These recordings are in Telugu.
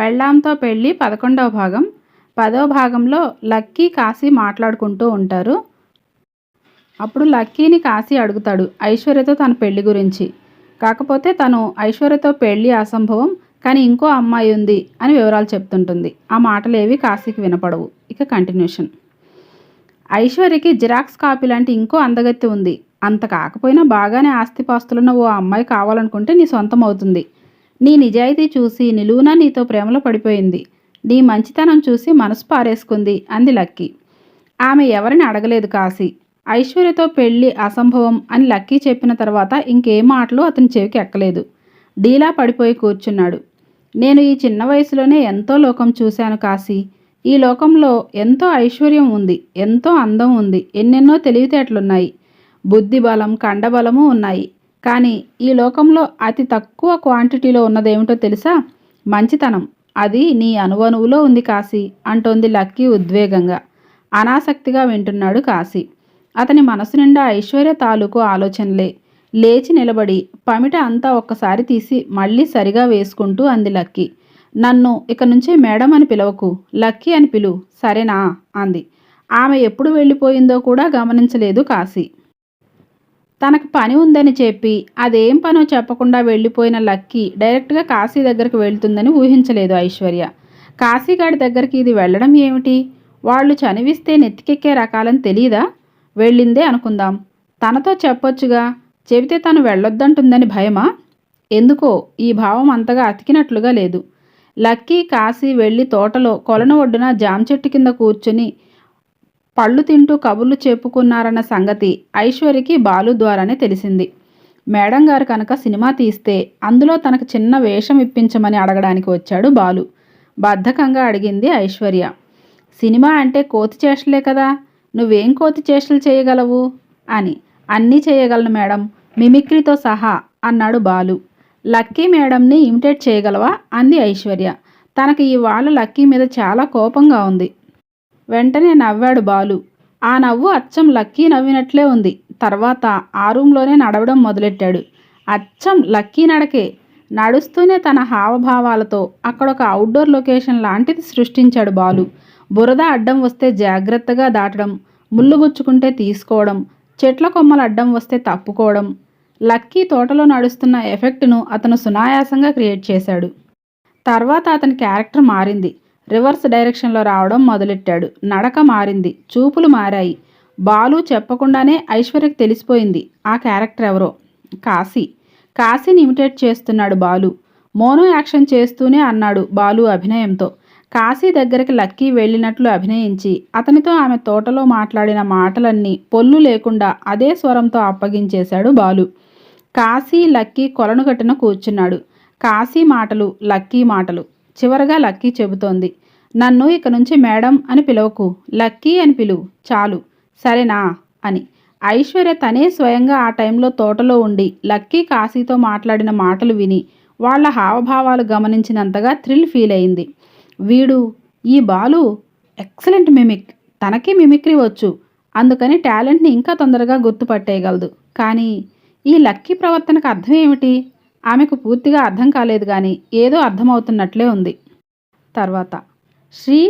పెళ్ళాంతో పెళ్ళి పదకొండవ భాగం. పదవ భాగంలో లక్కీ కాశీ మాట్లాడుకుంటూ ఉంటారు. అప్పుడు లక్కీని కాశీ అడుగుతాడు ఐశ్వర్యతో తన పెళ్ళి గురించి. కాకపోతే తను ఐశ్వర్యతో పెళ్ళి అసంభవం కానీ ఇంకో అమ్మాయి ఉంది అని వివరాలు చెప్తుంటుంది. ఆ మాటలేవి కాశీకి వినపడవు. ఇక కంటిన్యూషన్. ఐశ్వర్యకి జిరాక్స్ కాపీ లాంటి ఇంకో అందగత్తి ఉంది. అంత కాకపోయినా బాగానే ఆస్తిపాస్తులున్న ఓ అమ్మాయి కావాలనుకుంటే నీ సొంతం అవుతుంది నీ నిజాయితీ చూసి నిలువునా నీతో ప్రేమలో పడిపోయింది. నీ మంచితనం చూసి మనసు పారేసుకుంది అంది లక్కీ. ఆమె ఎవరిని అడగలేదు కాశీ. ఐశ్వర్యతో పెళ్ళి అసంభవం అని లక్కీ చెప్పిన తర్వాత ఇంకే మాటలు అతని చెవికి ఎక్కలేదు. డీలా పడిపోయి కూర్చున్నాడు. నేను ఈ చిన్న వయసులోనే ఎంతో లోకం చూశాను కాశీ. ఈ లోకంలో ఎంతో ఐశ్వర్యం ఉంది ఎంతో అందం ఉంది ఎన్నెన్నో తెలివితేటలున్నాయి. బుద్ధి బలం కండబలము ఉన్నాయి. కానీ ఈ లోకంలో అతి తక్కువ క్వాంటిటీలో ఉన్నదేమిటో తెలుసా? మంచితనం. అది నీ అనువనువులో ఉంది కాశీ అంటోంది లక్కీ ఉద్వేగంగా. అనాసక్తిగా వింటున్నాడు కాశీ. అతని మనసు నిండా ఐశ్వర్య తాలూకు ఆలోచనలే. లేచి నిలబడి పమిట అంతా ఒక్కసారి తీసి మళ్ళీ సరిగా వేసుకుంటూ అంది లక్కీ. నన్ను ఇక నుంచి మేడం అని పిలవకు లక్కీ అని పిలు సరేనా? అంది. ఆమె ఎప్పుడు వెళ్ళిపోయిందో కూడా గమనించలేదు కాశీ. తనకు పని ఉందని చెప్పి అదేం పనో చెప్పకుండా వెళ్ళిపోయిన లక్కీ డైరెక్ట్గా కాశీ దగ్గరికి వెళ్తుందని ఊహించలేదు ఐశ్వర్య. కాశీగాడి దగ్గరికి ఇది వెళ్ళడం ఏమిటి? వాళ్ళు చనివిస్తే నెత్తికెక్కే రకాలని తెలీదా? వెళ్ళిందే అనుకుందాం. తనతో చెప్పొచ్చుగా. చెబితే తను వెళ్ళొద్దంటుందని భయమా? ఎందుకో ఈ భావం అంతగా అతికినట్లుగా లేదు. లక్కీ కాశీ వెళ్ళి తోటలో కొలను ఒడ్డున జామ చెట్టు కింద కూర్చుని పళ్ళు తింటూ కబుర్లు చెప్పుకున్నారన్న సంగతి ఐశ్వర్యకి బాలు ద్వారానే తెలిసింది. మేడం గారు కనుక సినిమా తీస్తే అందులో తనకు చిన్న వేషం ఇప్పించమని అడగడానికి వచ్చాడు బాలు. బద్ధకంగా అడిగింది ఐశ్వర్య. సినిమా అంటే కోతి చేష్టలే కదా నువ్వేం కోతి చేష్టలు చేయగలవు? అని. అన్నీ చేయగలను మేడం మిమిక్రీతో సహా అన్నాడు బాలు. లక్కీ మేడంని ఇమిటేట్ చేయగలవా? అంది ఐశ్వర్య. తనకి ఇవాళ లక్కీ మీద చాలా కోపంగా ఉంది. వెంటనే నవ్వాడు బాలు. ఆ నవ్వు అచ్చం లక్కీ నవ్వినట్లే ఉంది. తర్వాత ఆ రూమ్లోనే నడవడం మొదలెట్టాడు. అచ్చం లక్కీ నడకే. నడుస్తూనే తన హావభావాలతో అక్కడ ఒక అవుట్డోర్ లొకేషన్ లాంటిది సృష్టించాడు బాలు. బురద అడ్డం వస్తే జాగ్రత్తగా దాటడం ముళ్ళు గుచ్చుకుంటే తీసుకోవడం చెట్ల కొమ్మలు అడ్డం వస్తే తప్పుకోవడం లక్కీ తోటలో నడుస్తున్న ఎఫెక్ట్ను అతను సునాయాసంగా క్రియేట్ చేశాడు. తర్వాత అతని క్యారెక్టర్ మారింది. రివర్స్ డైరెక్షన్లో రావడం మొదలెట్టాడు. నడక మారింది. చూపులు మారాయి. బాలు చెప్పకుండానే ఐశ్వర్యకు తెలిసిపోయింది. ఆ క్యారెక్టర్ ఎవరో? కాశీ. కాశీని ఇమిటేట్ చేస్తున్నాడు బాలు. మోనో యాక్షన్ చేస్తూనే అన్నాడు బాలు అభినయంతో. కాశీ దగ్గరికి లక్కీ వెళ్ళినట్లు అభినయించి అతనితో ఆమె తోటలో మాట్లాడిన మాటలన్నీ పొల్లు లేకుండా అదే స్వరంతో అప్పగించేశాడు బాలు. కాశీ లక్కీ కొలను కట్టిన కూర్చున్నాడు. కాశీ మాటలు లక్కీ మాటలు. చివరగా లక్కీ చెబుతోంది. నన్ను ఇక నుంచి మేడం అని పిలవకు. లక్కీ అని పిలువు చాలు. సరేనా? అని. ఐశ్వర్య తనే స్వయంగా ఆ టైంలో తోటలో ఉండి లక్కీ కాశీతో మాట్లాడిన మాటలు విని వాళ్ళ హావభావాలు గమనించినంతగా థ్రిల్ ఫీల్ అయింది. వీడు ఈ బాలు ఎక్సలెంట్ మిమిక్. తనకి మిమిక్రీ వచ్చు. అందుకని టాలెంట్ని ఇంకా తొందరగా గుర్తుపట్టేయగలదు. కానీ ఈ లక్కీ ప్రవర్తనకు అర్థం ఏమిటి? ఆమెకు పూర్తిగా అర్థం కాలేదు కానీ ఏదో అర్థమవుతున్నట్లే ఉంది. తర్వాత శ్రీ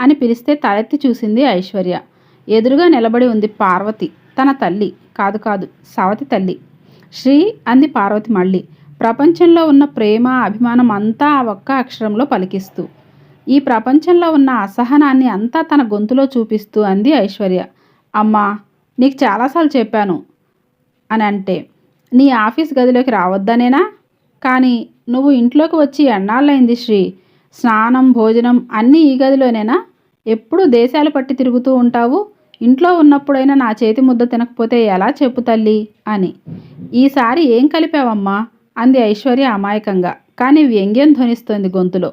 అని పిలిస్తే తలెత్తి చూసింది ఐశ్వర్య. ఎదురుగా నిలబడి ఉంది పార్వతి. తన తల్లి. కాదు కాదు సవతి తల్లి. శ్రీ అంది పార్వతి మళ్ళీ. ప్రపంచంలో ఉన్న ప్రేమ అభిమానం అంతా ఆ ఒక్క అక్షరంలో పలికిస్తూ. ఈ ప్రపంచంలో ఉన్న అసహనాన్ని అంతా తన గొంతులో చూపిస్తూ అంది ఐశ్వర్య. అమ్మా నీకు చాలాసార్లు చెప్పాను. అని అంటే నీ ఆఫీస్ గదిలోకి రావద్దనేనా? కానీ నువ్వు ఇంట్లోకి వచ్చి ఎన్నాళ్ళైంది శ్రీ? స్నానం భోజనం అన్నీ ఈ గదిలోనేనా? ఎప్పుడు దేశాలు పట్టి తిరుగుతూ ఉంటావు? ఇంట్లో ఉన్నప్పుడైనా నా చేతి ముద్ద తినకపోతే ఎలా చెప్పు తల్లి? అని. ఈసారి ఏం కలిపావమ్మా? అంది ఐశ్వర్య అమాయకంగా. కానీ వ్యంగ్యం ధ్వనిస్తోంది గొంతులో.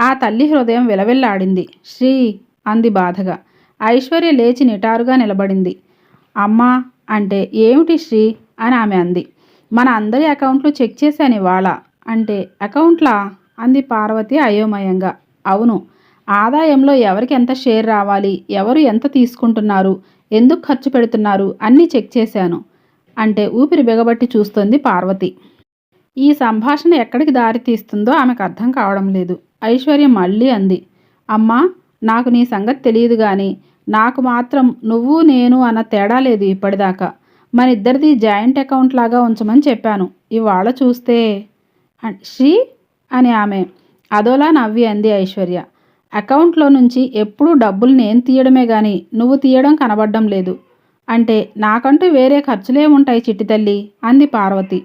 ఆ తల్లి హృదయం విలవిల్లాడింది. శ్రీ! అంది బాధగా. ఐశ్వర్య లేచి నిటారుగా నిలబడింది. అమ్మా! అంటే ఏమిటి శ్రీ? అని ఆమె అంది. మన అందరి అకౌంట్లు చెక్ చేశాను ఇవాళ. అంటే అకౌంట్లా? అంది పార్వతి అయోమయంగా. అవును. ఆదాయంలో ఎవరికి ఎంత షేర్ రావాలి? ఎవరు ఎంత తీసుకుంటున్నారు? ఎందుకు ఖర్చు పెడుతున్నారు? అన్నీ చెక్ చేశాను. అంటే ఊపిరి బిగబట్టి చూస్తోంది పార్వతి. ఈ సంభాషణ ఎక్కడికి దారి తీస్తుందో ఆమెకు అర్థం కావడం లేదు. ఐశ్వర్య మళ్ళీ అంది. అమ్మా నాకు నీ సంగతి తెలియదు కానీ నాకు మాత్రం నువ్వు నేను అన్న తేడా లేదు ఇప్పటిదాకా. మన ఇద్దరిది జాయింట్ అకౌంట్ లాగా ఉంచమని చెప్పాను. ఇవాళ చూస్తే శ్రీ అని ఆమె అదోలా నవ్వి అంది ఐశ్వర్య. అకౌంట్లో నుంచి ఎప్పుడూ డబ్బులు నేను తీయడమే కానీ నువ్వు తీయడం కనబడడం లేదు. అంటే నాకంటూ వేరే ఖర్చులేముంటాయి చిట్టి తల్లి అంది పార్వతి.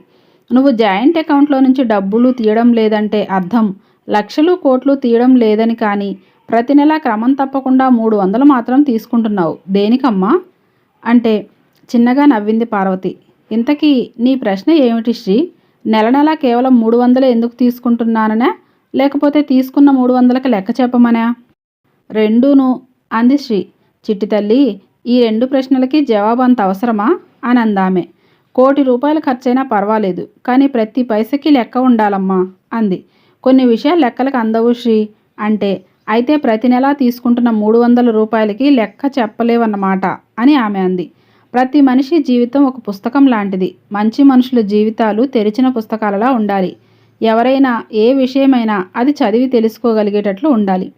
నువ్వు జాయింట్ అకౌంట్లో నుంచి డబ్బులు తీయడం లేదంటే అర్థం. లక్షలు కోట్లు తీయడం లేదని కానీ ప్రతి నెల క్రమం తప్పకుండా మూడు వందలు మాత్రం తీసుకుంటున్నావు. దేనికమ్మా? అంటే చిన్నగా నవ్వింది పార్వతి. ఇంతకీ నీ ప్రశ్న ఏమిటి శ్రీ? నెల నెలా కేవలం మూడు వందలు ఎందుకు తీసుకుంటున్నాననే? లేకపోతే తీసుకున్న మూడు వందలకి లెక్క చెప్పమనా? రెండూను అంది శ్రీ. చిట్టి తల్లి ఈ రెండు ప్రశ్నలకి జవాబు అంత అవసరమా? అని అందామె. కోటి రూపాయలు ఖర్చైనా పర్వాలేదు కానీ ప్రతి పైసకి లెక్క ఉండాలమ్మా అంది. కొన్ని విషయాలు లెక్కలకు అందవు శ్రీ. అంటే అయితే ప్రతి నెలా తీసుకుంటున్న మూడు వందల రూపాయలకి లెక్క చెప్పలేవన్నమాట అని ఆమె అంది. ప్రతి మనిషి జీవితం ఒక పుస్తకం లాంటిది. మంచి మనుషుల జీవితాలు తెరిచిన పుస్తకాలలా ఉండాలి. ఎవరైనా ఏ విషయమైనా అది చదివి తెలుసుకోగలిగేటట్లు ఉండాలి.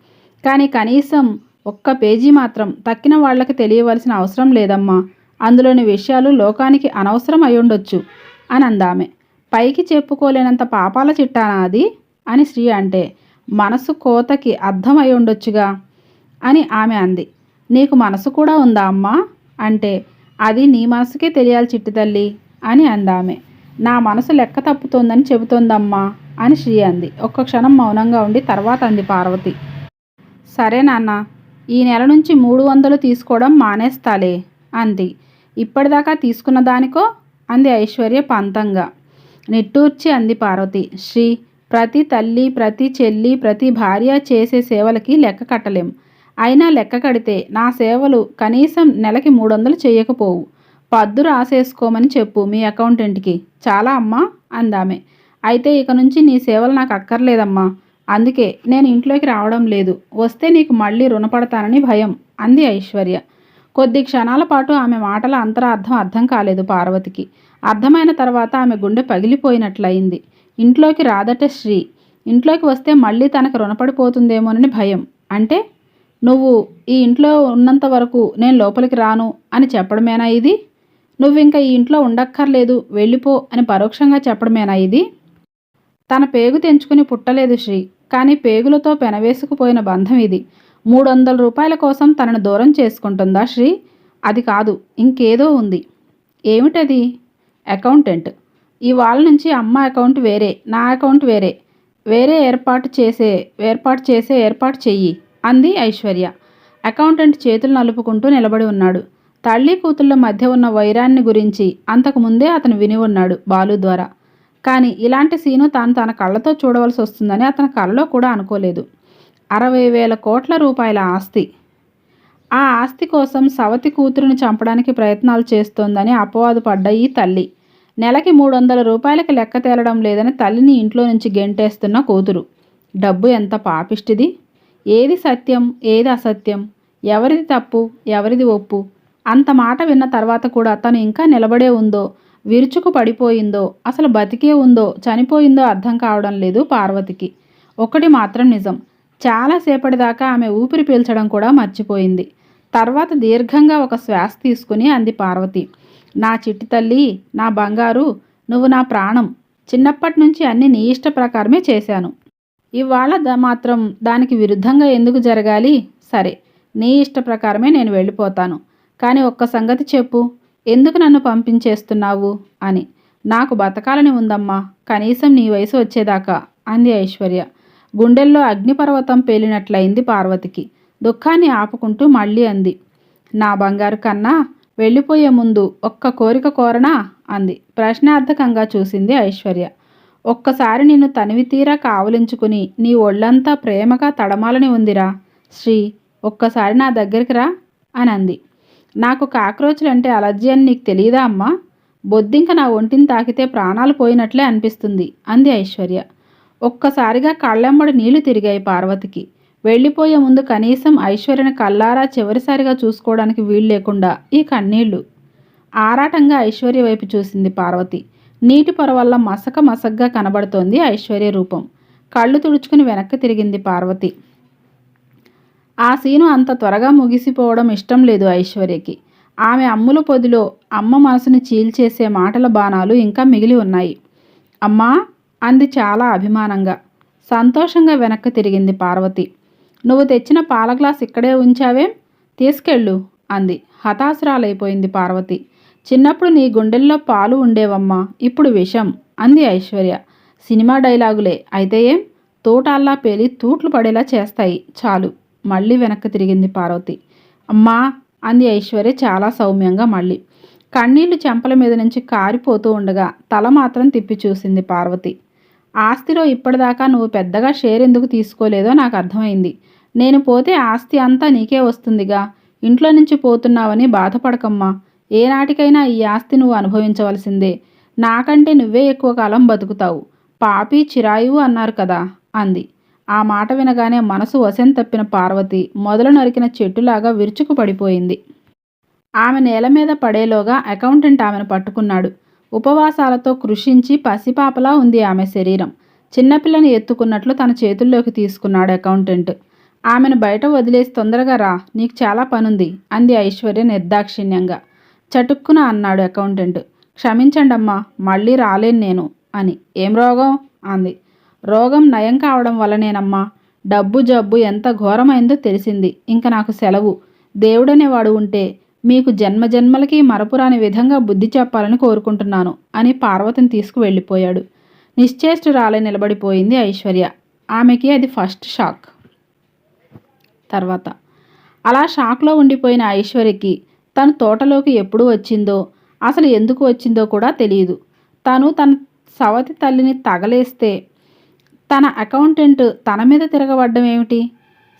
కానీ కనీసం ఒక్క పేజీ మాత్రం తక్కిన వాళ్ళకి తెలియవలసిన అవసరం లేదమ్మా. అందులోని విషయాలు లోకానికి అనవసరం అయ్యుండొచ్చు అని అందామె పైకి చెప్పుకోలేనంత పాపాల చిట్టానా అది? అని శ్రీ అంటే మనసు కోతకి అర్థం అయి ఉండొచ్చుగా అని ఆమె అంది. నీకు మనసు కూడా ఉందా అమ్మా? అంటే అది నీ మనసుకే తెలియాలి చిట్టి తల్లి అని అందామె. నా మనసు లెక్క తప్పుతోందని చెబుతోందమ్మా అని శ్రీ అంది. ఒక్క క్షణం మౌనంగా ఉండి తర్వాత అంది పార్వతి. సరే నాన్న ఈ నెల నుంచి మూడు వందలు తీసుకోవడం మానేస్తాలే అంది. ఇప్పటిదాకా తీసుకున్న దానికో? అంది ఐశ్వర్య పంతంగా. నిట్టూర్చి అంది పార్వతి. శ్రీ ప్రతి తల్లి ప్రతి చెల్లి ప్రతి భార్య చేసే సేవలకి లెక్క కట్టలేం. అయినా లెక్క కడితే నా సేవలు కనీసం నెలకి మూడు వందలు చేయకపోవు. పద్దు రాసేసుకోమని చెప్పు మీ అకౌంటెంట్కి. చాలా అమ్మా అందామె. అయితే ఇక నుంచి నీ సేవలు నాకు అక్కర్లేదమ్మా. అందుకే నేను ఇంట్లోకి రావడం లేదు. వస్తే నీకు మళ్ళీ రుణపడతానని భయం అంది ఐశ్వర్య. కొద్ది క్షణాల పాటు ఆమె మాటల అంతరార్థం అర్థం కాలేదు పార్వతికి. అర్థమైన తర్వాత ఆమె గుండె పగిలిపోయినట్లయింది. ఇంట్లోకి రాదట శ్రీ. ఇంట్లోకి వస్తే మళ్ళీ తనకు రుణపడిపోతుందేమోనని భయం. అంటే నువ్వు ఈ ఇంట్లో ఉన్నంత వరకు నేను లోపలికి రాను అని చెప్పడమేనా ఇది? నువ్వు ఇంకా ఈ ఇంట్లో ఉండక్కర్లేదు వెళ్ళిపో అని పరోక్షంగా చెప్పడమేనా ఇది? తన పేగు తెంచుకుని పుట్టలేదు శ్రీ కానీ పేగులతో పెనవేసుకుపోయిన బంధం ఇది. మూడు వందల రూపాయల కోసం తనను దూరం చేసుకుంటుందా శ్రీ? అది కాదు ఇంకేదో ఉంది. ఏమిటది? అకౌంటెంట్. ఇవాళ నుంచి అమ్మ అకౌంట్ వేరే నా అకౌంట్ వేరే. వేరే ఏర్పాటు చేసే ఏర్పాటు చేసే ఏర్పాటు చెయ్యి. అంది ఐశ్వర్య. అకౌంటెంట్ చేతులు నలుపుకుంటూ నిలబడి ఉన్నాడు. తల్లి కూతుళ్ళ మధ్య ఉన్న వైరాన్ని గురించి అంతకు ముందే అతను విని ఉన్నాడు బాలు ద్వారా. కానీ ఇలాంటి సీను తాను తన కళ్ళతో చూడవలసి వస్తుందని అతని కళ్ళలో కూడా అనుకోలేదు. అరవై వేల కోట్ల రూపాయల ఆస్తి. ఆ ఆస్తి కోసం సవతి కూతురుని చంపడానికి ప్రయత్నాలు చేస్తోందని అపవాదు పడ్డ ఈ తల్లి. నెలకి మూడు వందల రూపాయలకి లెక్క తేలడం లేదని తల్లిని ఇంట్లో నుంచి గెంటేస్తున్న కూతురు. డబ్బు ఎంత పాపిష్టిది? ఏది సత్యం ఏది అసత్యం ఎవరిది తప్పు ఎవరిది ఒప్పు? అంత మాట విన్న తర్వాత కూడా తను ఇంకా నిలబడే ఉందో విరుచుకు పడిపోయిందో అసలు బతికే ఉందో చనిపోయిందో అర్థం కావడం లేదు పార్వతికి. ఒకటి మాత్రం నిజం చాలాసేపటి దాకా ఆమె ఊపిరి పీల్చడం కూడా మర్చిపోయింది. తర్వాత దీర్ఘంగా ఒక శ్వాస తీసుకుని అంది పార్వతి నా చిట్టి తల్లి నా బంగారు నువ్వు నా ప్రాణం. చిన్నప్పటి నుంచి అన్ని నీ ఇష్ట ప్రకారమే చేశాను. ఇవాళ ద మాత్రం దానికి విరుద్ధంగా ఎందుకు జరగాలి? సరే నీ ఇష్ట ప్రకారమే నేను వెళ్ళిపోతాను. కానీ ఒక్క సంగతి చెప్పు. ఎందుకు నన్ను పంపించేస్తున్నావు? అని. నాకు బతకాలని ఉందమ్మా. కనీసం నీ వయసు వచ్చేదాకా అంది ఐశ్వర్య. గుండెల్లో అగ్నిపర్వతం పేలినట్లయింది పార్వతికి. దుఃఖాన్ని ఆపుకుంటూ మళ్ళీ అంది. నా బంగారు కన్నా వెళ్ళిపోయే ముందు ఒక్క కోరిక కోరనా? అంది. ప్రశ్నార్థకంగా చూసింది ఐశ్వర్య. ఒక్కసారి నిన్ను తనివి తీరా కావలించుకుని నీ ఒళ్ళంతా ప్రేమగా తడమాలని ఉందిరా. శ్రీ ఒక్కసారి నా దగ్గరికి రా అని అంది నాకు కాక్రోచ్లంటే అలర్జీ అని నీకు తెలియదా అమ్మా? బొద్దింక నా ఒంటిని తాకితే ప్రాణాలు పోయినట్లే అనిపిస్తుంది అంది ఐశ్వర్య. ఒక్కసారిగా కళ్ళెమ్మడి నీళ్ళు తిరిగాయి పార్వతికి. వెళ్ళిపోయే ముందు కనీసం ఐశ్వర్యని కల్లారా చివరిసారిగా చూసుకోవడానికి వీలు లేకుండా ఈ కన్నీళ్ళు. ఆరాటంగా ఐశ్వర్య వైపు చూసింది పార్వతి. నీటి పొర వల్ల మసక మసగ్గా కనబడుతోంది ఐశ్వర్య రూపం. కళ్ళు తుడుచుకుని వెనక్కి తిరిగింది పార్వతి. ఆ సీను అంత త్వరగా ముగిసిపోవడం ఇష్టం లేదు ఐశ్వర్యకి. ఆమె అమ్ముల పొదిలో అమ్మ మనసుని చీల్చేసే మాటల బాణాలు ఇంకా మిగిలి ఉన్నాయి. అమ్మా! అంది చాలా అభిమానంగా. సంతోషంగా వెనక్కి తిరిగింది పార్వతి. నువ్వు తెచ్చిన పాల గ్లాస్ ఇక్కడే ఉంచావేం? తీసుకెళ్ళు అంది. హతాశురాలైపోయింది పార్వతి. చిన్నప్పుడు నీ గుండెల్లో పాలు ఉండేవమ్మా ఇప్పుడు విషం అంది ఐశ్వర్య. సినిమా డైలాగులే. అయితే ఏం? తోటాల్లా పేలి తూట్లు పడేలా చేస్తాయి. చాలు. మళ్ళీ వెనక్కి తిరిగింది పార్వతి. అమ్మా అంది ఐశ్వర్య చాలా సౌమ్యంగా మళ్ళీ. కన్నీళ్ళు చెంపల మీద నుంచి కారిపోతూ ఉండగా తల మాత్రం తిప్పి చూసింది పార్వతి. ఆస్తిలో ఇప్పటిదాకా నువ్వు పెద్దగా షేర్ ఎందుకు తీసుకోలేదో నాకు అర్థమైంది. నేను పోతే ఆస్తి అంతా నీకే వస్తుందిగా. ఇంట్లో నుంచి పోతున్నావని బాధపడకమ్మా. ఏనాటికైనా ఈ ఆస్తి నువ్వు అనుభవించవలసిందే. నాకంటే నువ్వే ఎక్కువ కాలం బతుకుతావు. పాపి చిరాయువు అన్నారు కదా అంది. ఆ మాట వినగానే మనసు వశం తప్పిన పార్వతి మొదలు నరికిన చెట్టులాగా విరుచుకు పడిపోయింది. ఆమె నేల మీద పడేలోగా అకౌంటెంట్ ఆమెను పట్టుకున్నాడు. ఉపవాసాలతో కృషించి పసిపాపలా ఉంది ఆమె శరీరం. చిన్నపిల్లని ఎత్తుకున్నట్లు తన చేతుల్లోకి తీసుకున్నాడు అకౌంటెంట్. ఆమెను బయట వదిలేసి తొందరగా రా నీకు చాలా పనుంది అంది ఐశ్వర్య నిర్దాక్షిణ్యంగా. చటుక్కున అన్నాడు అకౌంటెంట్. క్షమించండమ్మా మళ్ళీ రాలేను నేను అని. ఏం రోగం? అంది. రోగం నయం కావడం వల్లనేనమ్మా డబ్బు జబ్బు ఎంత ఘోరమైందో తెలిసింది. ఇంక నాకు సెలవు. దేవుడనేవాడు ఉంటే మీకు జన్మ జన్మలకి మరపురాని విధంగా బుద్ధి చెప్పాలని కోరుకుంటున్నాను అని పార్వతిని తీసుకువెళ్ళిపోయాడు. నిశ్చేష్టురాలే నిలబడిపోయింది ఐశ్వర్య. ఆమెకి అది ఫస్ట్ షాక్. తర్వాత. అలా షాక్లో ఉండిపోయిన ఐశ్వర్యకి తను తోటలోకి ఎప్పుడు వచ్చిందో అసలు ఎందుకు వచ్చిందో కూడా తెలియదు. తను తన సవతి తల్లిని తగలేస్తే తన అకౌంటెంట్ తన మీద తిరగబడ్డం ఏమిటి?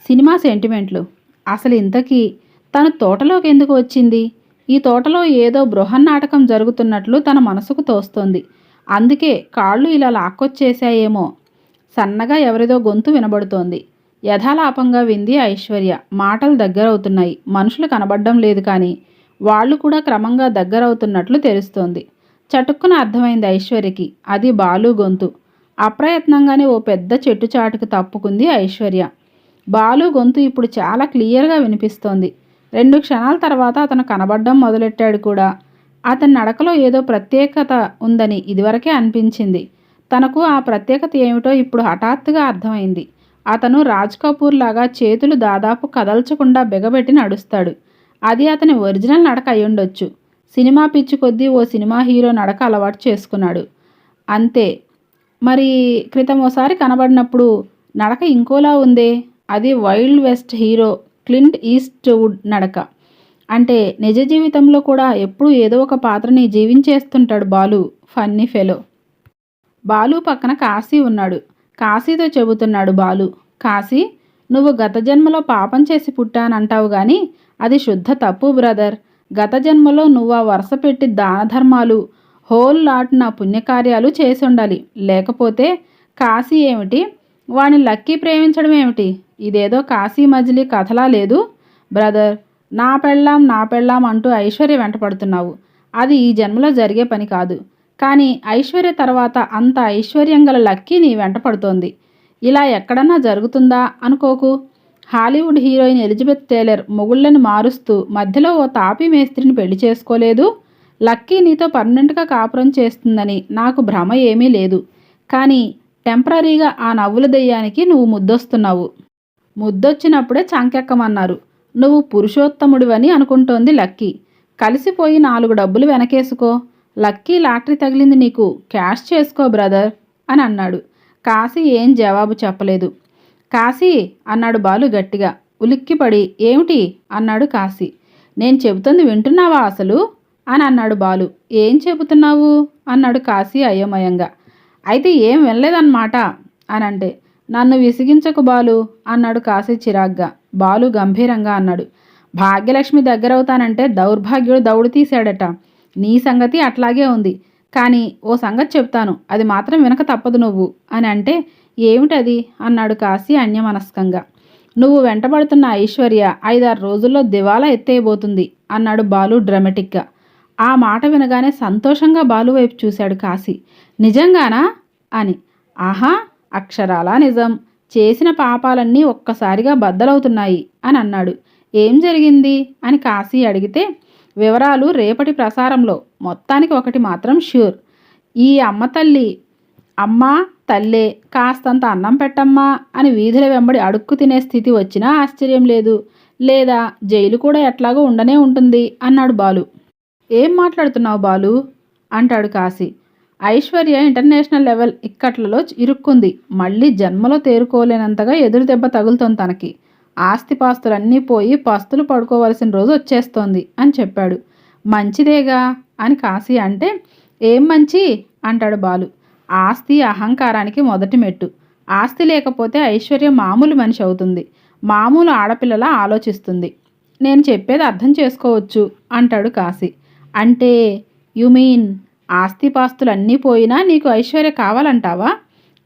సినిమా సెంటిమెంట్లు. అసలు ఇంతకీ తను తోటలోకి ఎందుకు వచ్చింది? ఈ తోటలో ఏదో బృహన్నాటకం జరుగుతున్నట్లు తన మనసుకు తోస్తోంది. అందుకే కాళ్ళు ఇలా లాక్కొచ్చేశాయేమో. సన్నగా ఎవరిదో గొంతు వినబడుతోంది. యథాలాపంగా వింది ఐశ్వర్య. మాటలు దగ్గరవుతున్నాయి. మనుషులు కనబడడం లేదు కానీ వాళ్ళు కూడా క్రమంగా దగ్గరవుతున్నట్లు తెలుస్తోంది. చటుక్కున అర్థమైంది ఐశ్వర్యకి. అది బాలు గొంతు. అప్రయత్నంగానే ఓ పెద్ద చెట్టు చాటుకు తప్పుకుంది ఐశ్వర్య. బాలు గొంతు ఇప్పుడు చాలా క్లియర్గా వినిపిస్తోంది. రెండు క్షణాల తర్వాత అతను కనబడడం మొదలెట్టాడు కూడా. అతని నడకలో ఏదో ప్రత్యేకత ఉందని ఇదివరకే అనిపించింది. తనకు ఆ ప్రత్యేకత ఏమిటో ఇప్పుడు హఠాత్తుగా అర్థమైంది. అతను రాజ్ కపూర్ లాగా చేతులు దాదాపు కదల్చకుండా బిగబెట్టి నడుస్తాడు. అది అతని ఒరిజినల్ నడక అయ్యుండొచ్చు. సినిమా పిచ్చి కొద్దీ ఓ సినిమా హీరో నడక అలవాటు చేసుకున్నాడు. అంతే. మరి క్రితం ఓసారి కనబడినప్పుడు నడక ఇంకోలా ఉందే? అది wild west hero Clint Eastwood నడక. అంటే నిజ జీవితంలో కూడా ఎప్పుడూ ఏదో ఒక పాత్రని జీవించేస్తుంటాడు బాలు ఫన్నీ ఫెలో. బాలు పక్కన కాశీ ఉన్నాడు. కాశీతో చెబుతున్నాడు బాలు. కాశీ నువ్వు గత జన్మలో పాపం చేసి పుట్టానంటావు గాని అది శుద్ధ తప్పు బ్రదర్. గత జన్మలో నువ్వు ఆ వరుస పెట్టి దాన ధర్మాలు హోల్ లాట్ నా పుణ్యకార్యాలు చేసి ఉండాలి లేకపోతే కాశీ ఏమిటి? వాణ్ణి లక్కీ ప్రేమించడం ఏమిటి? ఇదేదో కాశీ మజిలీ కథలా లేదు? బ్రదర్ నా పెళ్ళాం నా పెళ్ళాం అంటూ ఐశ్వర్య వెంటపడుతున్నావు. అది ఈ జన్మలో జరిగే పని కాదు. కానీ ఐశ్వర్య తర్వాత అంత ఐశ్వర్యం గల లక్కీ నీ వెంట పడుతోంది. ఇలా ఎక్కడన్నా జరుగుతుందా? అనుకోకు. హాలీవుడ్ హీరోయిన్ ఎలిజబెత్ టేలర్ మొగుళ్ళని మారుస్తూ మధ్యలో ఓ తాపీ మేస్త్రిని పెళ్ళి చేసుకోలేదు. లక్కీ నీతో పర్మనెంట్గా కాపురం చేస్తుందని నాకు భ్రమ ఏమీ లేదు. కానీ టెంపరీగా ఆ నవ్వుల దెయ్యానికి నువ్వు ముద్దొస్తున్నావు. ముద్దొచ్చినప్పుడే చంకెక్కమన్నారు. నువ్వు పురుషోత్తముడివని అనుకుంటోంది లక్కీ. కలిసిపోయి నాలుగు డబ్బులు వెనకేసుకో. లక్కీ లాటరీ తగిలింది నీకు క్యాష్ చేసుకో బ్రదర్ అని అన్నాడు. కాశీ ఏం జవాబు చెప్పలేదు. కాశీ అన్నాడు బాలు గట్టిగా. ఉలిక్కిపడి ఏమిటి? అన్నాడు కాశీ. నేను చెబుతుంది వింటున్నావా అసలు? అని అన్నాడు బాలు. ఏం చెబుతున్నావు? అన్నాడు కాశీ అయోమయంగా. అయితే ఏం వినలేదన్నమాట? అని అంటే నన్ను విసిగించకు బాలు అన్నాడు కాశీ చిరాగ్గా. బాలు గంభీరంగా అన్నాడు. భాగ్యలక్ష్మి దగ్గరవుతానంటే దౌర్భాగ్యుడు దౌడు తీశాడట. నీ సంగతి అట్లాగే ఉంది. కానీ ఓ సంగతి చెప్తాను. అది మాత్రం వినక తప్పదు నువ్వు. అని అంటే ఏమిటది? అన్నాడు కాశీ అన్యమనస్కంగా. నువ్వు వెంటబడుతున్న ఐశ్వర్య ఐదారు రోజుల్లో దివాలా ఎత్తేయబోతుంది అన్నాడు బాలు డ్రమెటిక్గా. ఆ మాట వినగానే సంతోషంగా బాలు వైపు చూశాడు కాశీ. నిజంగానా? అని. ఆహా అక్షరాలా నిజం. చేసిన పాపాలన్నీ ఒక్కసారిగా బద్దలవుతున్నాయి అని అన్నాడు. ఏం జరిగింది? అని కాశీ అడిగితే వివరాలు రేపటి ప్రసారంలో. మొత్తానికి ఒకటి మాత్రం ష్యూర్. ఈ అమ్మ తల్లి అమ్మ తల్లే కాస్తంత అన్నం పెట్టమ్మా అని వీధుల వెంబడి అడుక్కు తినే స్థితి వచ్చినా ఆశ్చర్యం లేదు. లేదా జైలు కూడా ఎట్లాగో ఉండనే ఉంటుంది అన్నాడు బాలు. ఏం మాట్లాడుతున్నావు బాలు? అంటాడు కాశీ. ఐశ్వర్య ఇంటర్నేషనల్ లెవెల్ ఇక్కట్లలో ఇరుక్కుంది. మళ్ళీ జన్మలో తేరుకోలేనంతగా ఎదురు దెబ్బ తగులుతోంది తనకి. ఆస్తిపాస్తులన్నీ పోయి పస్తులు పడుకోవలసిన రోజు వచ్చేస్తోంది అని చెప్పాడు. మంచిదేగా? అని కాశీ అంటే ఏం మంచి? అంటాడు బాలు. ఆస్తి అహంకారానికి మొదటి మెట్టు. ఆస్తి లేకపోతే ఐశ్వర్య మామూలు మనిషి అవుతుంది. మామూలు ఆడపిల్లలా ఆలోచిస్తుంది. నేను చెప్పేది అర్థం చేసుకోవచ్చు అంటాడు కాశీ. అంటే యు మీన్ ఆస్తిపాస్తులన్నీ పోయినా నీకు ఐశ్వర్య కావాలంటావా?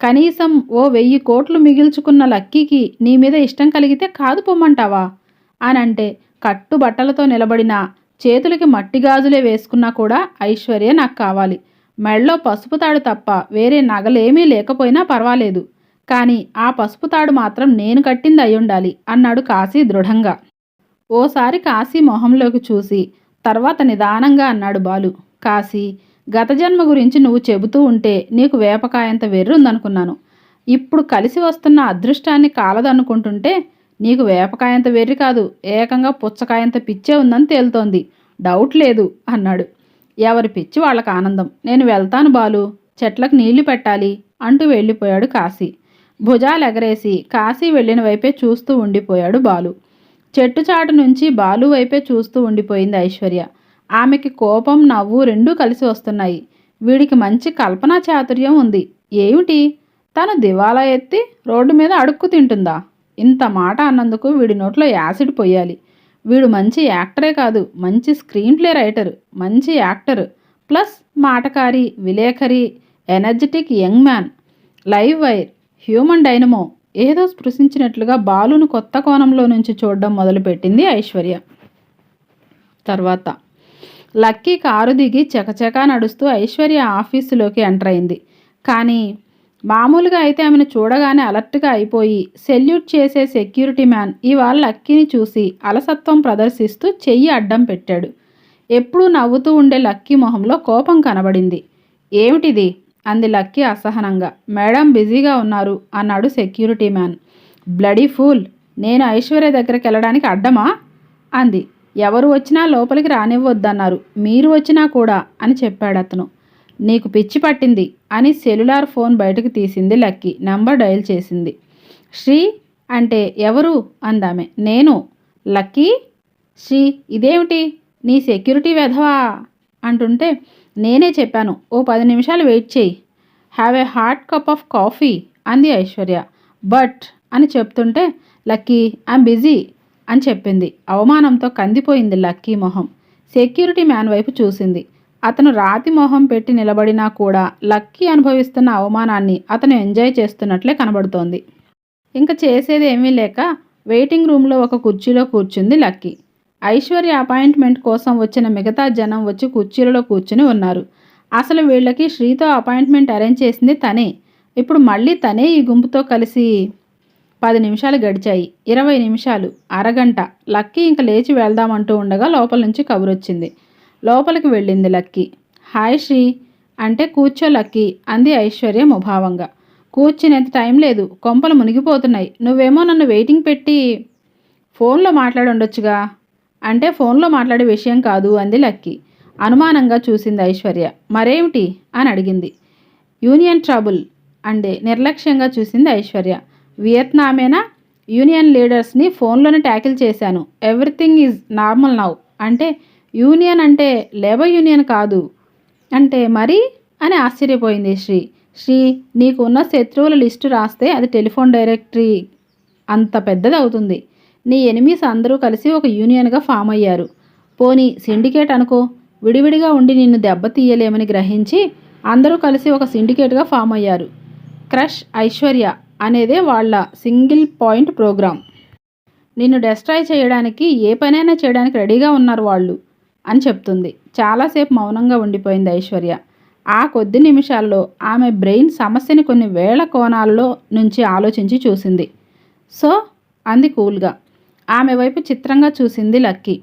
కనీసం ఓ వెయ్యి కోట్లు మిగిల్చుకున్న లక్కీకి నీ మీద ఇష్టం కలిగితే కాదు పొమ్మంటావా? అని అంటే కట్టు బట్టలతో నిలబడిన చేతులకి మట్టి గాజులే వేసుకున్నా కూడా ఐశ్వర్య నాకు కావాలి. మెళ్ళో పసుపు తాడు తప్ప వేరే నగలేమీ లేకపోయినా పర్వాలేదు. కానీ ఆ పసుపు తాడు మాత్రం నేను కట్టింది అయ్యుండాలి అన్నాడు కాశీ దృఢంగా. ఓసారి కాశీ మొహంలోకి చూసి తర్వాత నిదానంగా అన్నాడు బాలు. కాశీ గత జన్మ గురించి నువ్వు చెబుతూ ఉంటే నీకు వేపకాయంత వెర్రుందనుకున్నాను. ఇప్పుడు కలిసి వస్తున్న అదృష్టాన్ని కాలదనుకుంటుంటే నీకు వేపకాయంత వెర్రి కాదు ఏకంగా పుచ్చకాయంత పిచ్చే ఉందని తేలుతోంది. డౌట్ లేదు అన్నాడు. ఎవరి పిచ్చి వాళ్ళకి ఆనందం. నేను వెళ్తాను బాలు చెట్లకు నీళ్ళు పెట్టాలి అంటూ వెళ్ళిపోయాడు కాశీ. భుజాలు ఎగరేసి కాశీ వెళ్ళిన వైపే చూస్తూ ఉండిపోయాడు బాలు. చెట్టు చాటు నుంచి బాలు వైపే చూస్తూ ఉండిపోయింది ఐశ్వర్య. ఆమెకి కోపం నవ్వు రెండూ కలిసి వస్తున్నాయి. వీడికి మంచి కల్పనా చాతుర్యం ఉంది. ఏమిటి? తను దివాలా ఎత్తి రోడ్డు మీద అడుక్కు తింటుందా? ఇంత మాట అన్నందుకు వీడి నోట్లో యాసిడ్ పోయాలి. వీడు మంచి యాక్టరే కాదు మంచి స్క్రీన్ ప్లే రైటర్ మంచి యాక్టర్. ప్లస్ మాటకారి విలేఖరి energetic young man live wire human dynamo. ఏదో స్పృశించినట్లుగా బాలును కొత్త కోణంలో నుంచి చూడడం మొదలుపెట్టింది ఐశ్వర్య. తర్వాత లక్కీ కారు దిగి చకచకా నడుస్తూ ఐశ్వర్య ఆఫీసులోకి ఎంటర్ అయింది. కానీ మామూలుగా అయితే ఆమెను చూడగానే అలర్ట్గా అయిపోయి సెల్యూట్ చేసే సెక్యూరిటీ మ్యాన్ ఇవాళ లక్కీని చూసి అలసత్వం ప్రదర్శిస్తూ చెయ్యి అడ్డం పెట్టాడు. ఎప్పుడూ నవ్వుతూ ఉండే లక్కీ మొహంలో కోపం కనబడింది. ఏమిటిది? అంది లక్కీ అసహనంగా. మేడం బిజీగా ఉన్నారు అన్నాడు సెక్యూరిటీ మ్యాన్. Bloody fool! నేను ఐశ్వర్య దగ్గరికి వెళ్ళడానికి అడ్డమా? అంది. ఎవరు వచ్చినా లోపలికి రానివ్వద్దన్నారు. మీరు వచ్చినా కూడా అని చెప్పాడు అతను నీకు పిచ్చి పట్టింది అని సెల్యులార్ ఫోన్ బయటకు తీసింది లక్కీ. నంబర్ డయల్ చేసింది. శ్రీ అంటే ఎవరు? అందామె. నేను? లక్కీ? శ్రీ ఇదేమిటి? నీ సెక్యూరిటీ వెధవా? అంటుంటే నేనే చెప్పాను. ఓ పది నిమిషాలు వెయిట్ చేయి. Have a hot cup of coffee అంది ఐశ్వర్య. బట్ అని చెప్తుంటే లక్కీ ఐమ్ బిజీ. అని చెప్పింది. అవమానంతో కందిపోయింది లక్కీ మొహం. సెక్యూరిటీ మ్యాన్ వైపు చూసింది. అతను రాతి మొహం పెట్టి నిలబడినా కూడా లక్కీ అనుభవిస్తున్న అవమానాన్ని అతను ఎంజాయ్ చేస్తున్నట్లే కనబడుతోంది. ఇంకా చేసేది ఏమీ లేక వెయిటింగ్ రూమ్లో ఒక కుర్చీలో కూర్చుంది లక్కీ. ఐశ్వర్య అపాయింట్మెంట్ కోసం వచ్చిన మిగతా జనం వచ్చి కుర్చీలలో కూర్చుని ఉన్నారు. అసలు వీళ్ళకి శ్రీతో అపాయింట్మెంట్ అరేంజ్ చేసింది తనే. ఇప్పుడు మళ్ళీ తనే ఈ గుంపుతో కలిసి పది నిమిషాలు గడిచాయి. ఇరవై నిమిషాలు అరగంట. లక్కీ ఇంక లేచి వెళ్దామంటూ ఉండగా లోపల నుంచి కబురొచ్చింది. లోపలికి వెళ్ళింది లక్కీ. హాయ్ శ్రీ. అంటే కూర్చో లక్కీ అంది ఐశ్వర్య ముభావంగా. కూర్చునేంత టైం లేదు. కొంపలు మునిగిపోతున్నాయి. నువ్వేమో నన్ను వెయిటింగ్ పెట్టి ఫోన్లో మాట్లాడి ఉండొచ్చుగా అంటే ఫోన్లో మాట్లాడే విషయం కాదు అంది లక్కీ. అనుమానంగా చూసింది ఐశ్వర్య. మరేమిటి? అని అడిగింది. యూనియన్ ట్రబుల్ అంటే నిర్లక్ష్యంగా చూసింది ఐశ్వర్య. వియత్నామేనా? యూనియన్ లీడర్స్ని ఫోన్లోనే ట్యాకిల్ చేశాను. Everything is normal now. అంటే యూనియన్ అంటే లేబర్ యూనియన్ కాదు. అంటే మరి? అని ఆశ్చర్యపోయింది శ్రీ. శ్రీ నీకు ఉన్న శత్రువుల లిస్టు రాస్తే అది టెలిఫోన్ డైరెక్టరీ. అంత పెద్దది అవుతుంది. నీ ఎనిమిస్ అందరూ కలిసి ఒక యూనియన్గా ఫామ్ అయ్యారు. పోనీ సిండికేట్ అనుకో. విడివిడిగా ఉండి నిన్ను దెబ్బతీయలేమని గ్రహించి అందరూ కలిసి ఒక సిండికేట్గా ఫామ్ అయ్యారు. క్రష్ ఐశ్వర్య అనేదే వాళ్ళ సింగిల్ పాయింట్ ప్రోగ్రామ్. నిన్ను డెస్ట్రాయ్ చేయడానికి ఏ పనైనా చేయడానికి రెడీగా ఉన్నారు వాళ్ళు అని చెప్తుంది. చాలాసేపు మౌనంగా ఉండిపోయింది ఐశ్వర్య. ఆ కొద్ది నిమిషాల్లో ఆమె బ్రెయిన్ సమస్యని కొన్ని వేల కోణాల్లో నుంచి ఆలోచించి చూసింది. సో అంది కూల్గా. ఆమె వైపు చిత్రంగా చూసింది లక్కీ.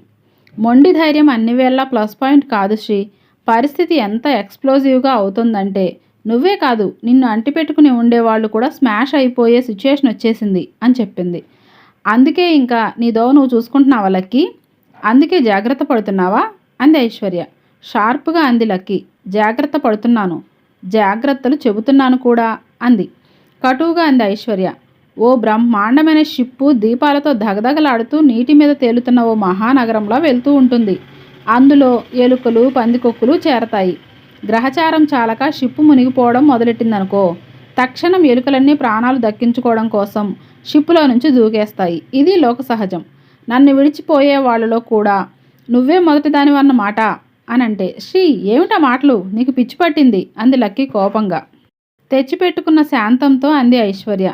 మొండి ధైర్యం అన్ని వేళ ప్లస్ పాయింట్ కాదు శ్రీ. పరిస్థితి ఎంత ఎక్స్ప్లోజివ్గా అవుతుందంటే నువ్వే కాదు నిన్ను అంటిపెట్టుకుని ఉండేవాళ్ళు కూడా స్మాష్ అయిపోయే సిచ్యుయేషన్ వచ్చేసింది అని చెప్పింది. అందుకే ఇంకా నీ దోవ నువ్వు చూసుకుంటున్నావా లక్కీ? అందుకే జాగ్రత్త పడుతున్నావా? అంది ఐశ్వర్య. షార్ప్గా అంది లక్కీ. జాగ్రత్త పడుతున్నాను. జాగ్రత్తలు చెబుతున్నాను కూడా అంది. కటువుగా అంది ఐశ్వర్య. ఓ బ్రహ్మాండమైన షిప్పు దీపాలతో దగదగలాడుతూ నీటి మీద తేలుతున్న ఓ మహానగరంలో వెళ్తూ ఉంటుంది. అందులో ఎలుకలు పందికొక్కులు చేరతాయి. గ్రహచారం చాలక షిప్పు మునిగిపోవడం మొదలెట్టిందనుకో తక్షణం ఎలుకలన్నీ ప్రాణాలు దక్కించుకోవడం కోసం షిప్పులో నుంచి దూకేస్తాయి. ఇది లోక సహజం. నన్ను విడిచిపోయే వాళ్ళలో కూడా నువ్వే మొదటి మాట అనంటే శ్రీ ఏమిటా మాటలు? నీకు పిచ్చి పట్టింది? అంది లక్కీ కోపంగా. తెచ్చిపెట్టుకున్న శాంతంతో అంది ఐశ్వర్య.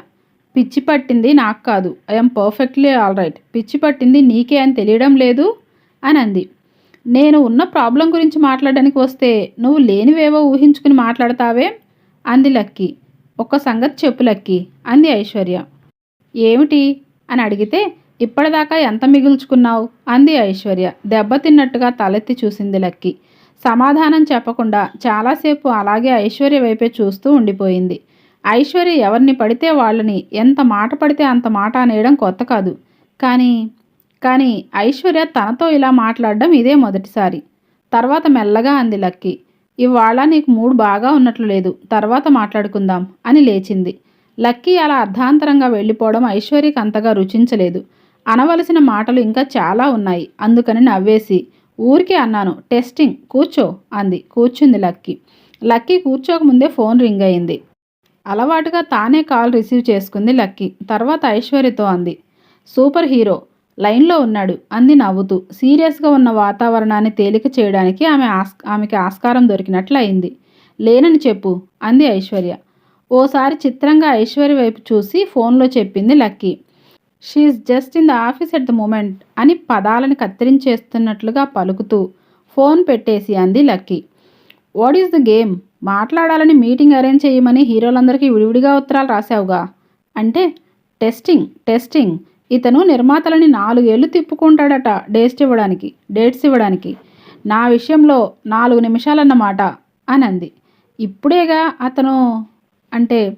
పిచ్చి పట్టింది నాకు కాదు. I'm perfectly all right. పిచ్చి పట్టింది నీకే అని తెలియడం లేదు? అని అంది నేను ఉన్న ప్రాబ్లం గురించి మాట్లాడడానికి వస్తే నువ్వు లేనివేవో ఊహించుకుని మాట్లాడతావే? అంది లక్కీ. ఒక్క సంగతి చెప్పు లక్కీ అంది ఐశ్వర్య. ఏమిటి? అని అడిగితే ఇప్పటిదాకా ఎంత మిగుల్చుకున్నావు? అంది ఐశ్వర్య. దెబ్బతిన్నట్టుగా తలెత్తి చూసింది లక్కీ. సమాధానం చెప్పకుండా చాలాసేపు అలాగే ఐశ్వర్య వైపే చూస్తూ ఉండిపోయింది. ఐశ్వర్య ఎవరిని పడితే వాళ్ళని ఎంత మాట పడితే అంత మాట అనేయడం కొత్త కాదు. కానీ కానీ ఐశ్వర్య తనతో ఇలా మాట్లాడడం ఇదే మొదటిసారి. తర్వాత మెల్లగా అంది లక్కీ ఇవాళ నీకు మూడు బాగా ఉన్నట్లు లేదు తర్వాత మాట్లాడుకుందాం అని లేచింది. లక్కీ అలా అర్ధాంతరంగా వెళ్ళిపోవడం ఐశ్వర్యకి అంతగా రుచించలేదు. అనవలసిన మాటలు ఇంకా చాలా ఉన్నాయి అందుకని నవ్వేసి ఊరికే అన్నాను టెస్టింగ్ కూర్చో అంది కూర్చుంది లక్కీ. లక్కీ కూర్చోకముందే ఫోన్ రింగ్ అయింది. అలవాటుగా తానే కాల్ రిసీవ్ చేసుకుంది లక్కీ తర్వాత ఐశ్వర్యతో అంది సూపర్ హీరో లైన్లో ఉన్నాడు. అంది నవ్వుతూ. సీరియస్గా ఉన్న వాతావరణాన్ని తేలిక చేయడానికి ఆమె ఆస్ ఆమెకి ఆస్కారం దొరికినట్లు అయింది లేనని చెప్పు అంది ఐశ్వర్య. ఓసారి చిత్రంగా ఐశ్వర్య వైపు చూసి ఫోన్లో చెప్పింది Lucky. She's just in the office at the moment అని పదాలను కత్తిరించేస్తున్నట్లుగా పలుకుతూ ఫోన్ పెట్టేసి అంది Lucky. What is the game? మాట్లాడాలని మీటింగ్ అరేంజ్ చేయమని హీరోలందరికీ విడివిడిగా ఉత్తరాలు రాశావుగా. అంటే టెస్టింగ్ టెస్టింగ్. ఇతను నిర్మాతలని నాలుగేళ్ళు తిప్పుకుంటాడట డేట్స్ ఇవ్వడానికి డేట్స్ ఇవ్వడానికి. నా విషయంలో నాలుగు నిమిషాలన్నమాట అని అంది ఇప్పుడేగా అతను అంటే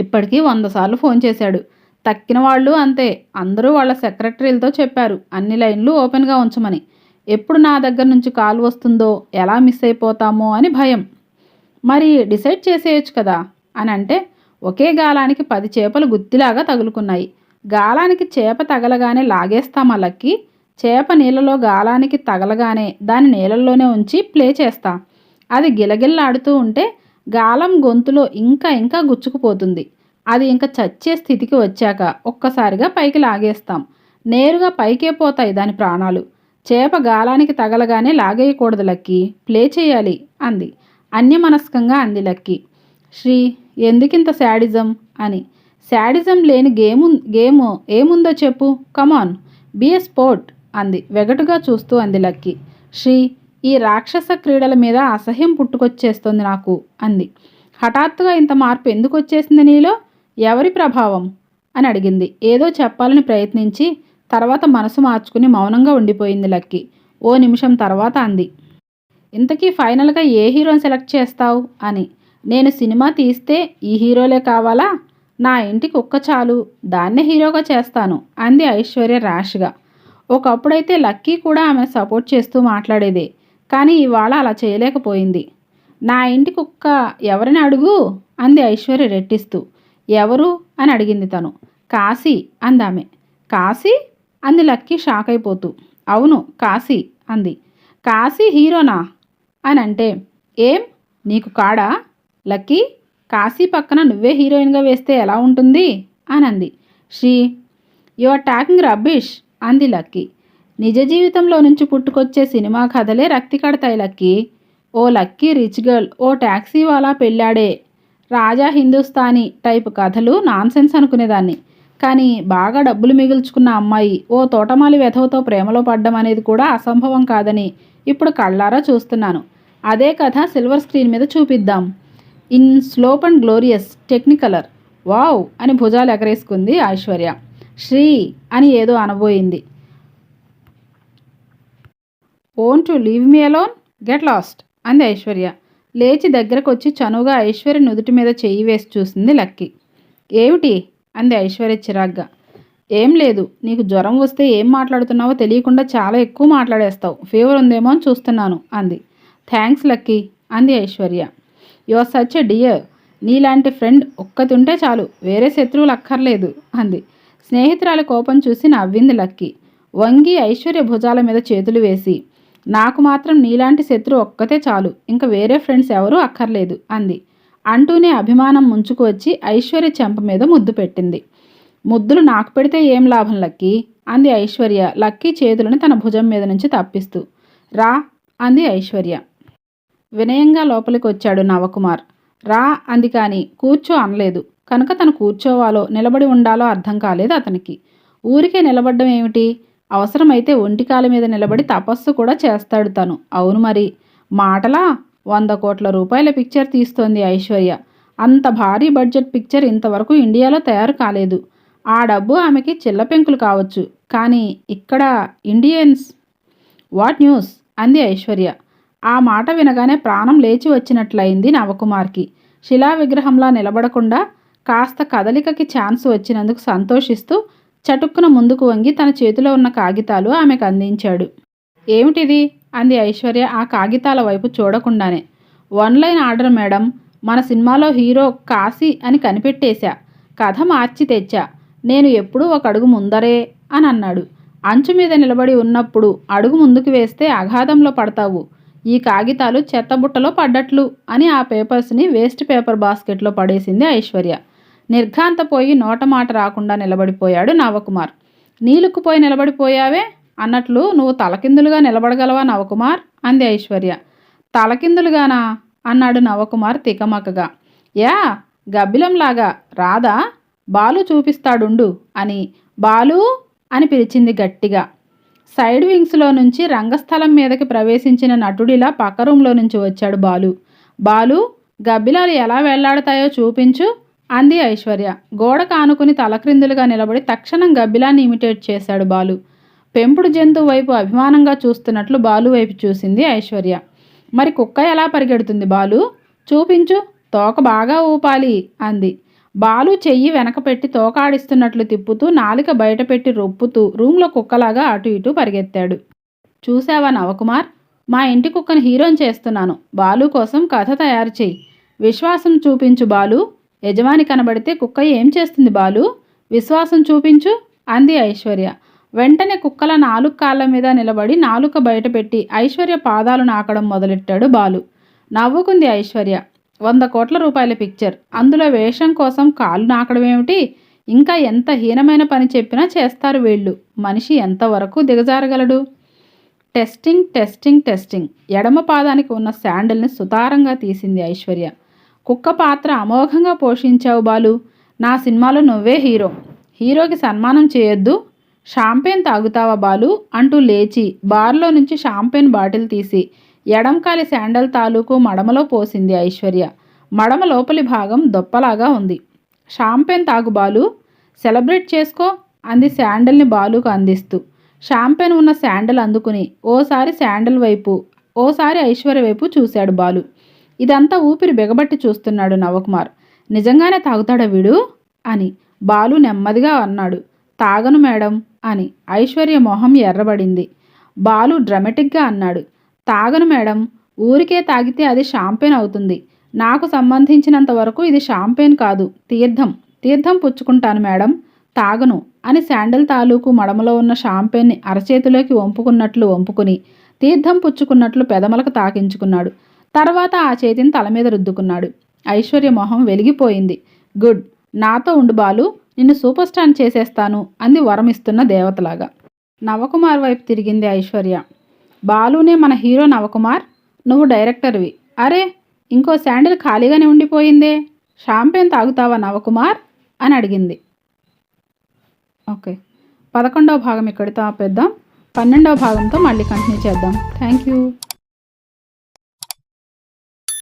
ఇప్పటికీ వంద సార్లు ఫోన్ చేశాడు. తక్కిన వాళ్ళు అంతే. అందరూ వాళ్ళ సెక్రటరీలతో చెప్పారు. అన్ని లైన్లు ఓపెన్గా ఉంచమని. ఎప్పుడు నా దగ్గర నుంచి కాల్ వస్తుందో ఎలా మిస్ అయిపోతామో అని భయం. మరి డిసైడ్ చేసేయచ్చు కదా? అని అంటే ఒకే గాలానికి పది చేపలు గుత్తిలాగా తగులుకున్నాయి. గాలానికి చేప తగలగానే లాగేస్తాం అలక్కి చేప నీళ్ళలో గాలానికి తగలగానే దాని నీళ్ళల్లోనే ఉంచి ప్లే చేస్తా. అది గిలగిల్లాడుతూ ఉంటే గాలం గొంతులో ఇంకా ఇంకా గుచ్చుకుపోతుంది. అది ఇంకా చచ్చే స్థితికి వచ్చాక ఒక్కసారిగా పైకి లాగేస్తాం. నేరుగా పైకే పోతాయి దాని ప్రాణాలు. చేప గాలానికి తగలగానే లాగేయకూడదు లక్కి. ప్లే చేయాలి అంది. అన్యమనస్కంగా అంది లక్కి. శ్రీ ఎందుకింత శాడిజం? అని. శాడిజం లేని గేము గేమ్ ఏముందో చెప్పు. కమాన్ బీ ఎ స్పోర్ట్ అంది. వెగటుగా చూస్తూ అంది లక్కీ. శ్రీ ఈ రాక్షస క్రీడల మీద అసహ్యం పుట్టుకొచ్చేస్తుంది నాకు అంది. హఠాత్తుగా ఇంత మార్పు ఎందుకు వచ్చేసింది నీలో? ఎవరి ప్రభావం? అని అడిగింది. ఏదో చెప్పాలని ప్రయత్నించి తర్వాత మనసు మార్చుకుని మౌనంగా ఉండిపోయింది లక్కి. ఓ నిమిషం తర్వాత అంది. ఇంతకీ ఫైనల్గా ఏ హీరోని సెలెక్ట్ చేస్తావు? అని. నేను సినిమా తీస్తే ఈ హీరోలే కావాలా? నా ఇంటికి ఒక్క చాలు దాన్నే హీరోగా చేస్తాను అంది ఐశ్వర్య ర్యాష్గా. ఒకప్పుడైతే లక్కీ కూడా ఆమె సపోర్ట్ చేస్తూ మాట్లాడేదే కానీ ఇవాళ అలా చేయలేకపోయింది. నా ఇంటి కుక్క ఎవరిని అడుగు? అంది ఐశ్వర్య రెట్టిస్తూ. ఎవరు? అని అడిగింది తను. కాశీ అందామె. కాశీ? అంది లక్కీ షాక్ అయిపోతూ అవును కాశీ అంది. కాశీ హీరోనా? అని అంటే ఏం? నీకు కాడా? లక్కీ? కాశీ పక్కన నువ్వే హీరోయిన్గా వేస్తే ఎలా ఉంటుంది? అని అంది Sri you are talking rubbish అంది లక్కీ. నిజ జీవితంలో నుంచి పుట్టుకొచ్చే సినిమా కథలే రక్తి కడతాయి లక్కీ. ఓ లక్కీ రిచ్ గర్ల్ ఓ ట్యాక్సీ వాలా పెళ్ళాడే. రాజా హిందుస్థానీ టైప్ కథలు నాన్సెన్స్ అనుకునేదాన్ని. కానీ బాగా డబ్బులు మిగుల్చుకున్న అమ్మాయి ఓ తోటమాలి వెధవతో ప్రేమలో పడ్డం అనేది కూడా అసంభవం కాదని ఇప్పుడు కళ్ళారా చూస్తున్నాను. అదే కథ సిల్వర్ స్క్రీన్ మీద చూపిద్దాం. In slope and glorious technicolor wow! అని భుజాలు ఎగరేసుకుంది ఐశ్వర్య. శ్రీ! అని ఏదో అనబోయింది. Want to leave me alone? Get lost! అంది ఐశ్వర్య. లేచి దగ్గరకు వచ్చి చనువుగా ఐశ్వర్య నుదుటి మీద చెయ్యి వేసి చూసింది లక్కీ. ఏమిటి? అంది ఐశ్వర్య చిరాగ్గా. ఏం లేదు. నీకు జ్వరం వస్తే ఏం మాట్లాడుతున్నావో తెలియకుండా చాలా ఎక్కువ మాట్లాడేస్తావు. ఫీవర్ ఉందేమో అని చూస్తున్నాను అంది. థ్యాంక్స్ లక్కీ అంది ఐశ్వర్య. యువర్ సచ్ డియర్ నీలాంటి ఫ్రెండ్ ఒక్కతుంటే చాలు. వేరే శత్రువులు అక్కర్లేదు అంది. స్నేహితురాలి కోపం చూసి నవ్వింది లక్కీ. వంగి ఐశ్వర్య భుజాల మీద చేతులు వేసి నాకు మాత్రం నీలాంటి శత్రు ఒక్కతే చాలు. ఇంకా వేరే ఫ్రెండ్స్ ఎవరూ అక్కర్లేదు అంది. అంటూనే అభిమానం ముంచుకు వచ్చి ఐశ్వర్య చెంప మీద ముద్దు పెట్టింది. ముద్దులు నాకు పెడితే ఏం లాభం లక్కీ? అంది ఐశ్వర్య. లక్కీ చేతులను తన భుజం మీద నుంచి తప్పిస్తూ. రా అంది ఐశ్వర్య. వినయంగా లోపలికి వచ్చాడు నవకుమార్. రా అంది కానీ కూర్చో అనలేదు. కనుక తను కూర్చోవాలో నిలబడి ఉండాలో అర్థం కాలేదు అతనికి. ఊరికే నిలబడ్డం ఏమిటి? అవసరమైతే ఒంటికాల మీద నిలబడి తపస్సు కూడా చేస్తాడు తను. అవును మరి. మాటలా? వంద కోట్ల రూపాయల పిక్చర్ తీస్తోంది ఐశ్వర్య. అంత భారీ బడ్జెట్ పిక్చర్ ఇంతవరకు ఇండియాలో తయారు కాలేదు. ఆ డబ్బు ఆమెకి చిల్లపెంకులు కావచ్చు. కానీ ఇక్కడ ఇండియన్స్. What news? అంది ఐశ్వర్య. ఆ మాట వినగానే ప్రాణం లేచి వచ్చినట్లయింది నవకుమార్కి. శిలా విగ్రహంలా నిలబడకుండా కాస్త కదలికకి ఛాన్స్ వచ్చినందుకు సంతోషిస్తూ చటుక్కున ముందుకు వంగి తన చేతిలో ఉన్న కాగితాలు ఆమెకు అందించాడు. ఏమిటిది? అంది ఐశ్వర్య ఆ కాగితాల వైపు చూడకుండానే. One line order madam. మన సినిమాలో హీరో కాశీ అని కనిపెట్టేశా. కథ మార్చి తెచ్చా. నేను ఎప్పుడూ ఒక అడుగు ముందరే అని అన్నాడు అంచు మీద నిలబడి ఉన్నప్పుడు అడుగు ముందుకు వేస్తే అగాధంలో పడతావు. ఈ కాగితాలు చెత్తబుట్టలో పడ్డట్లు అని ఆ పేపర్స్ని వేస్ట్ పేపర్ బాస్కెట్లో పడేసింది ఐశ్వర్య. నిర్ఘాంతపోయి నోట మాట రాకుండా నిలబడిపోయాడు నవకుమార్. నీలుక్కుపోయి నిలబడిపోయావే? అన్నట్లు నువ్వు తలకిందులుగా నిలబడగలవా నవకుమార్? అంది ఐశ్వర్య. తలకిందులుగానా? అన్నాడు నవకుమార్ తికమకగా. యా గబ్బిలంలాగా. రాదా బాలు చూపిస్తాడుండు అని. బాలు? అని పిలిచింది గట్టిగా. సైడ్ వింగ్స్లో నుంచి రంగస్థలం మీదకి ప్రవేశించిన నటుడిలా పక్క రూంలో నుంచి వచ్చాడు బాలు. బాలు గబ్బిలాలు ఎలా వెళ్ళాడతాయో చూపించు అంది ఐశ్వర్య. గోడ కానుకుని తలక్రిందులుగా నిలబడి తక్షణం గబ్బిలాన్ని ఇమిటేట్ చేశాడు బాలు. పెంపుడు జంతువు వైపు అభిమానంగా చూస్తున్నట్లు బాలు వైపు చూసింది ఐశ్వర్య. మరి కుక్క ఎలా పరిగెడుతుంది బాలు? చూపించు తోక బాగా ఊపాలి అంది. బాలు చెయ్యి వెనకపెట్టి తోకాడిస్తున్నట్లు తిప్పుతూ నాలిక బయటపెట్టి రొప్పుతూ రూమ్లో కుక్కలాగా అటు ఇటు పరిగెత్తాడు. చూసావా నవకుమార్? మా ఇంటి కుక్కను హీరోని చేస్తున్నాను. బాలు కోసం కథ తయారు చెయ్యి. విశ్వాసం చూపించు బాలు. యజమాని కనబడితే కుక్క ఏం చేస్తుంది బాలు? విశ్వాసం చూపించు అంది ఐశ్వర్య. వెంటనే కుక్కల నాలుగు కాళ్ళ మీద నిలబడి నాలుక బయటపెట్టి ఐశ్వర్య పాదాలు నాకడం మొదలెట్టాడు బాలు. నవ్వుకుంది ఐశ్వర్య. వంద కోట్ల రూపాయల పిక్చర్ అందులో వేషం కోసం కాలు నాకడం ఏమిటి? ఇంకా ఎంత హీనమైన పని చెప్పినా చేస్తారు వీళ్ళు. మనిషి ఎంతవరకు దిగజారగలడు? టెస్టింగ్ టెస్టింగ్ టెస్టింగ్ ఎడమ పాదానికి ఉన్న శాండిల్ని సుతారంగా తీసింది ఐశ్వర్య. కుక్క పాత్ర అమోఘంగా పోషించావు బాలు. నా సినిమాలో నువ్వే హీరో. హీరోకి సన్మానం చేయొద్దు. షాంపేన్ తాగుతావా బాలు? అంటూ లేచి బార్లో నుంచి షాంపేన్ బాటిల్ తీసి ఎడంకాలి శాండల్ తాలూకు మడమలో పోసింది ఐశ్వర్య. మడమ లోపలి భాగం దొప్పలాగా ఉంది. షాంపెన్ తాగు బాలు సెలబ్రేట్ చేసుకో అంది శాండల్ని బాలుకు అందిస్తూ. షాంపెన్ ఉన్న శాండల్ అందుకుని ఓసారి శాండల్ వైపు ఓసారి ఐశ్వర్య వైపు చూశాడు బాలు. ఇదంతా ఊపిరి బిగబట్టి చూస్తున్నాడు నవకుమార్. నిజంగానే తాగుతాడా వీడు? అని బాలు నెమ్మదిగా అన్నాడు. తాగను మేడం అని ఐశ్వర్య మొహం ఎర్రబడింది. బాలు డ్రమెటిక్గా అన్నాడు. తాగను మేడం. ఊరికే తాగితే అది షాంపెయిన్ అవుతుంది. నాకు సంబంధించినంత వరకు ఇది షాంపెయిన్ కాదు. తీర్థం. తీర్థం పుచ్చుకుంటాను మేడం. తాగను అని శాండల్ తాలూకు మడమలో ఉన్న షాంపెన్ని అరచేతిలోకి వంపుకున్నట్లు వంపుకుని తీర్థం పుచ్చుకున్నట్లు పెదమలకు తాకించుకున్నాడు. తర్వాత ఆ చేతిని తల మీద రుద్దుకున్నాడు. ఐశ్వర్య మొహం వెలిగిపోయింది. గుడ్. నాతో ఉండు బాలు. నిన్ను సూపర్ స్టాండ్ చేసేస్తాను అంది వరమిస్తున్న దేవతలాగా. నవకుమార్ వైపు తిరిగింది ఐశ్వర్య. బాలునే మన హీరో నవకుమార్ నువ్వు డైరెక్టర్వి. అరే ఇంకో శాండిల్ ఖాళీగానే ఉండిపోయిందే. షాంపేన్ తాగుతావా నవకుమార్? అని అడిగింది. ఓకే పదకొండవ భాగం ఇక్కడితో ఆపేద్దాం. పన్నెండవ భాగంతో మళ్ళీ కంటిన్యూ చేద్దాం. Thank you.